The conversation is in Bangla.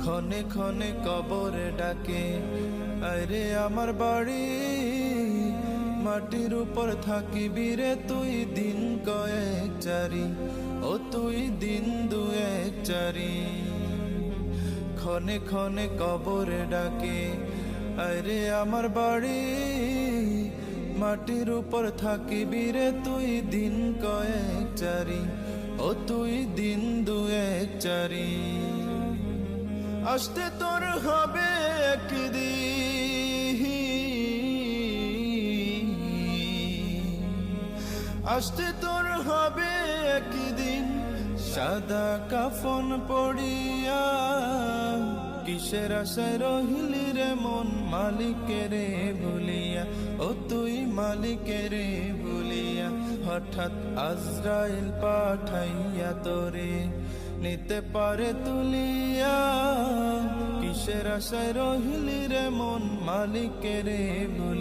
ক্ষণে ক্ষণে কবরে ডাকে, আরে আমার বাড়ি, মাটির উপর থাকিবি রে তুই দিন কয়েক চারি, ও তুই দিন দুয়েক চারি। ক্ষণে ক্ষণে কবরে ডাকে, আরে আমার বাড়ি, মাটির উপর থাকিবি রে তুই দিন কয়েক চারি, ও তুই দিন দুয়েক চারি। আসতে তোর হবে একদিন। আসতে তোর হবে একদিন। সাদা কাফন পড়িয়া কিসের আশায় রহিলি রে মন? মালিকের ভুলিয়া, ও তুই মালিকের ভুলিয়া, হঠাৎ আজরাইল পাঠাইয়া তোরে নিতে পারে তুলিয়া। কিসের আশায় রহিলি রে মন মালিকের ভুলিয়া